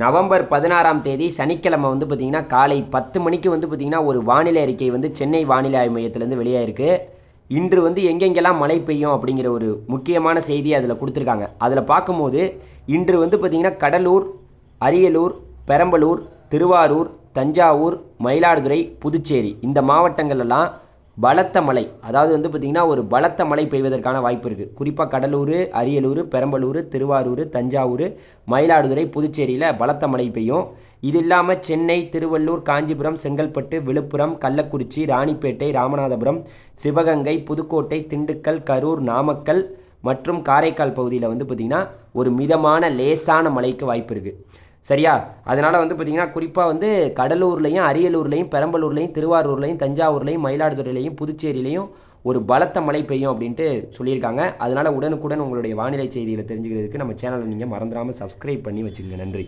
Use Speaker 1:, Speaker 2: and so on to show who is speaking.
Speaker 1: November பதினாறாம் தேதி சனிக்கிழமை வந்து பார்த்திங்கன்னா காலை பத்து மணிக்கு வந்து பார்த்திங்கன்னா ஒரு வானிலை அறிக்கை வந்து சென்னை வானிலை ஆய்வு மையத்திலேருந்து வெளியாயிருக்கு. இன்று வந்து எங்கெங்கெல்லாம் மழை பெய்யும் அப்படிங்கிற ஒரு முக்கியமான செய்தி அதில் கொடுத்துருக்காங்க. அதில் பார்க்கும்போது இன்று வந்து பார்த்திங்கன்னா கடலூர் அரியலூர் பெரம்பலூர் திருவாரூர் தஞ்சாவூர் மயிலாடுதுறை புதுச்சேரி இந்த மாவட்டங்கள்லாம் பலத்த மழை. அதாவது வந்து பார்த்திங்கன்னா ஒரு பலத்த மழை பெய்வதற்கான வாய்ப்பு இருக்குது குறிப்பாக கடலூர் அரியலூர் பெரம்பலூர் திருவாரூர் தஞ்சாவூர் மயிலாடுதுறை புதுச்சேரியில் பலத்த மழை பெய்யும். இது இல்லாமல் சென்னை திருவள்ளூர் காஞ்சிபுரம் செங்கல்பட்டு விழுப்புரம் கள்ளக்குறிச்சி ராணிப்பேட்டை ராமநாதபுரம் சிவகங்கை புதுக்கோட்டை திண்டுக்கல் கரூர் நாமக்கல் மற்றும் காரைக்கால் பகுதியில் வந்து பார்த்திங்கன்னா ஒரு மிதமான லேசான மழைக்கு வாய்ப்பு இருக்குது சரியா? அதனால் வந்து பார்த்திங்கன்னா குறிப்பாக வந்து கடலூர்லேயும் அரியலூர்லேயும் பெரம்பலூர்லேயும் திருவாரூர்லேயும் தஞ்சாவூர்லேயும் மயிலாடுதுறையிலையும் புதுச்சேரியிலையும் ஒரு பலத்த மழை பெய்யும் அப்படின்ட்டு சொல்லியிருக்காங்க. அதனால் உடனுக்குடன் உங்களுடைய வானிலை செய்திகளை தெரிஞ்சுக்கிறதுக்கு நம்ம சேனலை நீங்கள் மறந்துடாமல் சப்ஸ்கிரைப் பண்ணி வச்சுக்கோங்க. நன்றி.